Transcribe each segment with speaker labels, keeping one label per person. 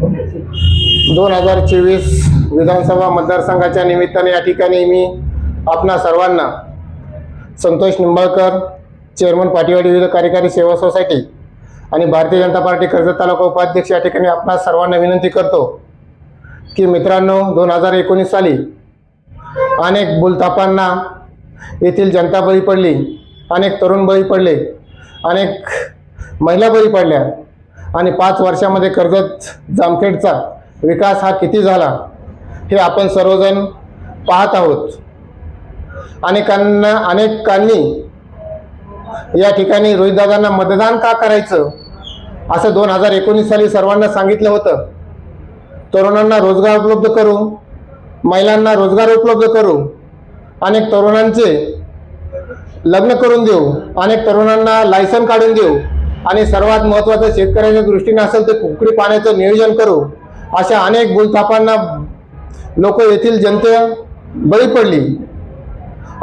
Speaker 1: दोन हजार चोवीस विधानसभा मतदारसंघाच्या निमित्ताने या ठिकाणी मी आपणा सर्वांना संतोष निंबाळकर चेअरमन पाटीवाडी विविध कार्यकारी सेवा सोसायटी आणि भारतीय जनता पार्टी कर्जत तालुका उपाध्यक्ष या ठिकाणी आपणा सर्वांना विनंती करतो की मित्रांनो दोन हजार एकोणीस साली अनेक बुलतापांना येथील जनता बळी पडली अनेक तरुण बळी पडले अनेक महिला बळी पडल्या. आणि पाच वर्षामध्ये कर्जत जामखेडचा विकास हा किती झाला हे आपण सर्वजण पाहत आहोत. अनेकांना अनेकांनी या ठिकाणी रोहितदादांना मतदान का करायचं असं दोन हजार एकोणीस साली सर्वांना सांगितलं होतं. तरुणांना रोजगार उपलब्ध करू महिलांना रोजगार उपलब्ध करू अनेक तरुणांचे लग्न करून देऊ अनेक तरुणांना लायसन काढून देऊ. आणि सर्वात महत्त्वाचं शेतकऱ्याच्या दृष्टीने असेल ते कुकडी पाण्याचं नियोजन करू. अशा अनेक बोलतापांना लोक येथील जनते बळी पडली.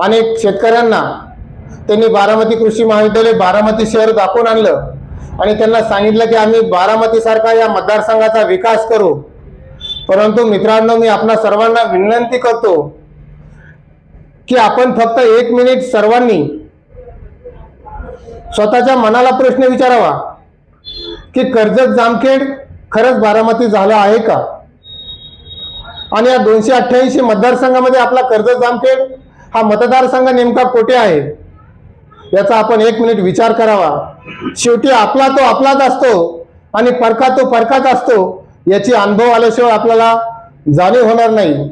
Speaker 1: अनेक शेतकऱ्यांना त्यांनी बारामती कृषी महाविद्यालय बारामती शहर दाखवून आणलं आणि त्यांना सांगितलं की आम्ही बारामतीसारखा या मतदारसंघाचा विकास करू. परंतु मित्रांनो मी आपणा सर्वांना विनंती करतो की आपण फक्त एक मिनिट सर्वांनी स्वतःच्या मनाला प्रश्न विचारावा की कर्जत जामखेड खरंच बारामती झालं आहे का? आणि या दोनशे अठ्ठ्याऐंशी मतदारसंघामध्ये आपला कर्जत जामखेड हा मतदारसंघ नेमका कोठे आहे? याचा आपण एक मिनिट विचार करावा. शेवटी आपला तो आपलाच असतो आणि परका तो परकाच असतो याची अनुभव आल्याशिवाय आपल्याला जाणीव होणार नाही.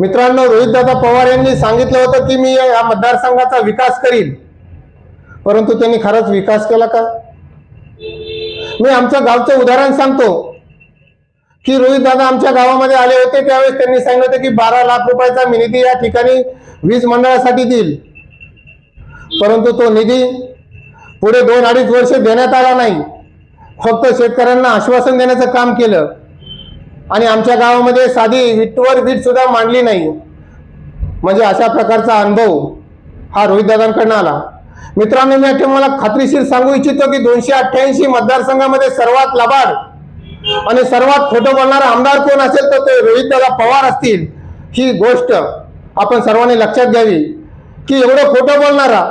Speaker 1: मित्रांनो रोहितदादा पवार यांनी सांगितलं होतं की मी या मतदारसंघाचा विकास करीन. परंतु त्यांनी खरंच विकास केला का? मी आमच्या गावचं उदाहरण सांगतो. की रोहित दादा आमच्या गावामध्ये आले होते त्यावेळेस त्यांनी सांगितलं होतं की बारा लाख रुपयाचा मी निधी या ठिकाणी वीज मंडळासाठी देईल. परंतु तो निधी पुढे दोन अडीच वर्ष देण्यात आला नाही. फक्त शेतकऱ्यांना आश्वासन देण्याचं काम केलं. आणि आमच्या गावामध्ये साधी विटवर वीट सुद्धा मांडली नाही. म्हणजे अशा प्रकारचा अनुभव हा रोहितदादांकडनं आला. मित्रांनो मी या मला खात्रीशीर सांगू इच्छितो की दोनशे अठ्ठ्याऐंशी मतदारसंघामध्ये सर्वात लबाड आणि सर्वात खोटं बोलणारा आमदार कोण असेल तर ते रोहितदादा पवार असतील. ही गोष्ट आपण सर्वांनी लक्षात घ्यावी की एवढं खोटं बोलणारा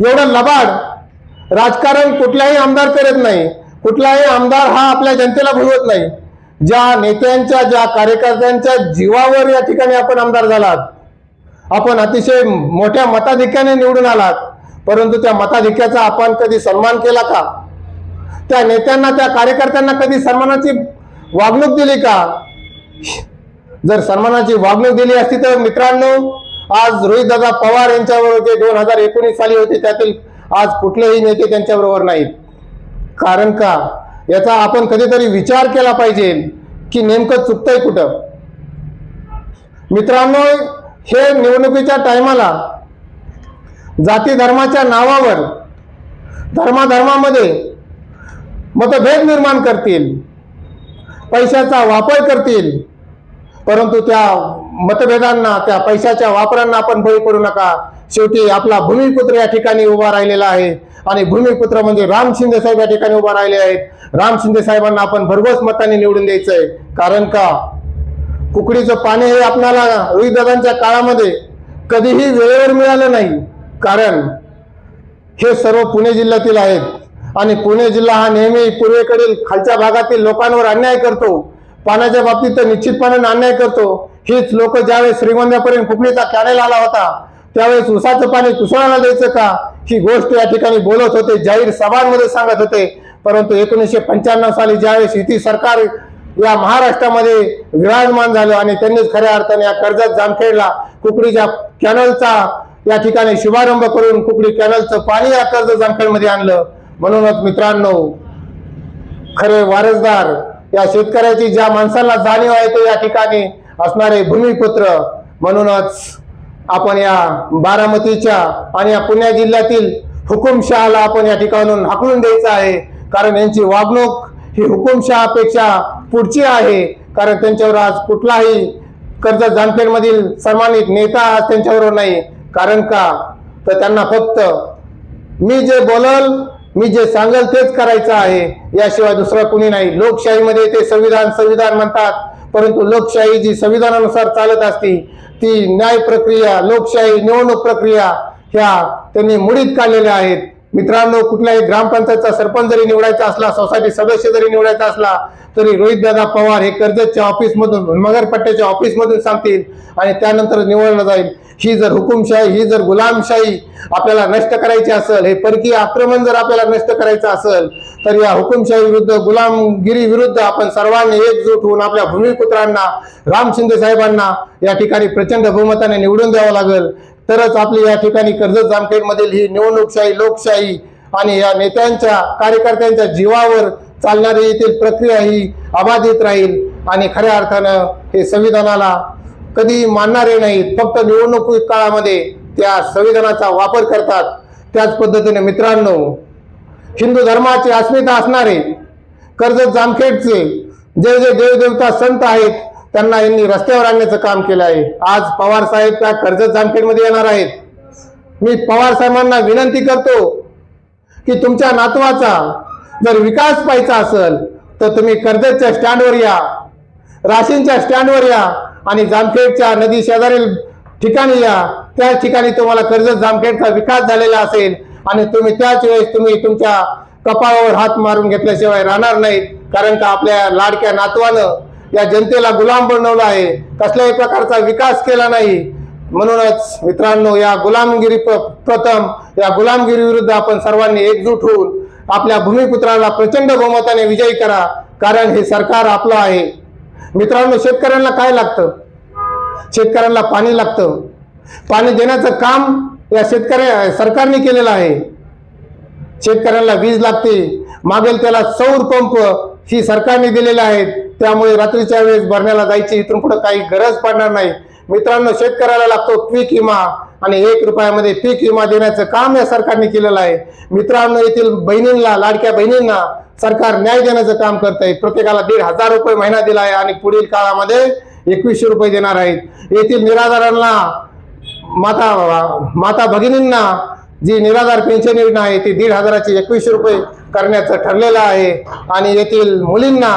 Speaker 1: एवढं लबाड राजकारण कुठलाही आमदार करत नाही. कुठलाही आमदार हा आपल्या जनतेला भुलवत नाही. ज्या नेत्यांच्या ज्या कार्यकर्त्यांच्या जीवावर या ठिकाणी आपण आमदार झालात. आपण अतिशय मोठ्या मताधिक्याने निवडून आलात. परंतु त्या मताधिक्याचा आपण कधी सन्मान केला का? त्या नेत्यांना त्या कार्यकर्त्यांना कधी सन्मानाची वागणूक दिली का? जर सन्मानाची वागणूक दिली असती तर मित्रांनो आज रोहितदादा पवार यांच्यावर जे दोन हजार एकोणीस साली होते त्यातील आज कुठलेही नेते त्यांच्याबरोबर नाहीत. कारण का? याचा आपण कधीतरी विचार केला पाहिजे की नेमकं चुकतंय कुठं? मित्रांनो हे निवडणुकीच्या टायमाला जाती धर्माच्या नावावर धर्माधर्मामध्ये मतभेद निर्माण करतील पैशाचा वापर करतील परंतु त्या मतभेदांना त्या पैशाच्या वापरांना आपण बळी पडू नका. शेवटी आपला भूमिपुत्र या ठिकाणी उभा राहिलेला आहे आणि भूमिपुत्र म्हणजे राम शिंदे साहेब या ठिकाणी उभा राहिले आहेत. राम शिंदे साहेबांना आपण भरघोस मताने निवडून द्यायचंय. कारण का? कुकडीचं पाणी हे आपणाला रोहितदादांच्या काळामध्ये कधीही वेळेवर मिळालं नाही. कारण हे सर्व पुणे जिल्ह्यातील आहेत. आणि पुणे जिल्हा हा नेहमी पूर्वेकडील खालच्या भागातील लोकांवर अन्याय करतो. पाण्याच्या बाबतीत तर निश्चितपणे अन्याय करतो. हीच लोक ज्यावेळेस श्रीगोंद्यापर्यंत कुकणीचा कॅनेल आला होता त्यावेळेस उसाचं पाणी कुसळाला द्यायचं का? ही गोष्ट या ठिकाणी बोलत होते जाहीर सभांमध्ये सांगत होते. परंतु एकोणीसशे पंच्याण्णव साली ज्यावेळेस युती सरकार या महाराष्ट्रामध्ये विराजमान झालं आणि त्यांनीच खऱ्या अर्थाने या कर्जत जामखेडला कुकडीच्या कॅनलचा या ठिकाणी शुभारंभ करून कुकडी कॅनलचं पाणी या कर्ज जामखेडमध्ये आणलं. म्हणूनच मित्रांनो खरे वारसदार या शेतकऱ्याची ज्या माणसाला जाणीव आहे ते या ठिकाणी असणारे भूमिपुत्र. म्हणूनच आपण या बारामतीच्या आणि या पुणे जिल्ह्यातील हुकुमशहाला आपण या ठिकाणून हाकलून द्यायचं आहे. कारण यांची वागणूक ही हुकुमशहापेक्षा पुढची आहे. कारण त्यांच्यावर आज कुठलाही कर्ज जामखेडमधील सन्मानित नेता आज त्यांच्याबरोबर नाही. कारण का? तर त्यांना फक्त मी जे बोलल मी जे सांगेल तेच करायचं आहे. याशिवाय दुसरा कुणी नाही. लोकशाहीमध्ये ते संविधान संविधान म्हणतात. परंतु लोकशाही जी संविधानानुसार चालत असती ती न्याय प्रक्रिया लोकशाही निवडणूक प्रक्रिया ह्या त्यांनी मुडीत काढलेल्या आहेत. मित्रांनो कुठल्याही ग्रामपंचायतचा सरपंच जरी निवडायचा असला सोसायटी सदस्य जरी निवडायचा असला तरी रोहितदादा पवार हे कर्जतच्या ऑफिसमधून मगरपट्ट्याच्या ऑफिसमधून सांगतील आणि त्यानंतर निवडलं जाईल. ही जर हुकुमशाही ही जर गुलामशाही आपल्याला नष्ट करायची असेल हे परकीय आक्रमण जर आपल्याला नष्ट करायचं असेल तर या हुकुमशाही विरुद्ध गुलामगिरी विरुद्ध आपण सर्वांनी एकजूट होऊन आपल्या भूमिपुत्रांना राम शिंदे साहेबांना या ठिकाणी प्रचंड बहुमताने निवडून द्यावं लागेल. तरच आपली या ठिकाणी कर्जत जामखेडमधील ही निवडणूकशाही लोकशाही आणि या नेत्यांच्या कार्यकर्त्यांच्या जीवावर चालणारी येथील प्रक्रिया ही अबाधित राहील आणि खऱ्या अर्थानं हे संविधानाला कधी मानणारे नाहीत. फक्त निवडणूक काळामध्ये त्या संविधानाचा वापर करतात. त्याच पद्धतीने मित्रांनो हिंदू धर्माची अस्मिता असणारे कर्जत जामखेडचे जे जे देवदेवता संत आहेत त्यांना यांनी रस्त्यावर आणण्याचं काम केलं आहे. आज पवार साहेब त्या कर्जत जामखेडमध्ये येणार आहेत. मी पवार साहेबांना विनंती करतो की तुमच्या नातवाचा जर विकास पाहिजे असेल तर तुम्ही कर्जतच्या स्टँडवर या राशींच्या स्टँडवर या आणि जामखेडच्या नदी शेजारील ठिकाणी या. त्या ठिकाणी तुम्हाला कर्जत जामखेडचा विकास झालेला असेल आणि तुम्ही त्याच वेळेस तुम्ही तुमच्या कपाळावर हात मारून घेतल्याशिवाय राहणार नाहीत. कारण का आपल्या लाडक्या नातवानं या जनतेला गुलाम बनवलं आहे. कसल्याही प्रकारचा विकास केला नाही. म्हणूनच मित्रांनो या गुलामगिरी प्रथम या गुलामगिरी विरुद्ध आपण सर्वांनी एकजूट होऊन आपल्या भूमिपुत्राला प्रचंड बहुमताने विजयी करा कारण हे सरकार आपलं आहे. मित्रांनो शेतकऱ्यांना काय लागतं? शेतकऱ्यांना पाणी लागतं. पाणी देण्याचं काम या शेतकऱ्या सरकारने केलेलं आहे. शेतकऱ्यांना वीज लागते. मागेल त्याला सौर पंप ही सरकारने दिलेले आहेत. त्यामुळे रात्रीच्या वेळेस भरण्याला जायची इथून पुढे काही गरज पडणार नाही. मित्रांनो शेतकऱ्याला लागतो पीक विमा आणि एक रुपयामध्ये पीक विमा देण्याचं काम या सरकारने केलेलं आहे. मित्रांनो येथील बहिणींना लाडक्या बहिणींना सरकार न्याय देण्याचं काम करत आहे प्रत्येकाला दीड हजार रुपये महिना दिला आहे आणि पुढील काळामध्ये एकवीसशे रुपये देणार आहेत. येथील निराधारांना माता माता भगिनींना जी निराधार पेन्शन योजना आहे ती दीड हजाराची एकवीसशे रुपये करण्याचं ठरलेलं आहे. आणि येथील मुलींना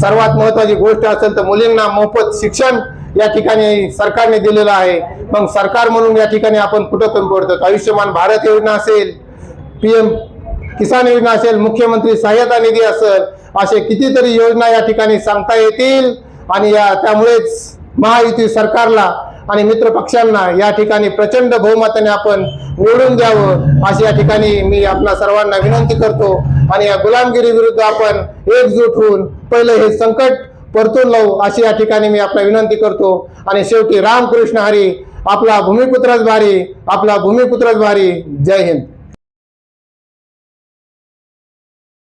Speaker 1: सर्वात महत्वाची गोष्ट असेल तर मुलींना मोफत शिक्षण या ठिकाणी सरकारने दिलेलं आहे. मग सरकार म्हणून या ठिकाणी आपण कुठं कमी पडतो? आयुष्यमान भारत योजना असेल पीएम किसान योजना असेल मुख्यमंत्री सहाय्यता निधी असेल असे कितीतरी योजना या ठिकाणी सांगता येतील. आणि या त्यामुळेच महायुती सरकारला आणि मित्र पक्षांना या ठिकाणी प्रचंड बहुमताने आपण निवडून द्यावं अशी या ठिकाणी मी आपल्या सर्वांना विनंती करतो. आणि या गुलामगिरी विरुद्ध आपण एकजूट होऊन पहिले हे संकट परतून लावू अशी या ठिकाणी मी आपला विनंती करतो. आणि शेवटी रामकृष्ण हरी आपला भूमिपुत्रच भारी आपला भूमिपुत्रच भारी जय हिंद.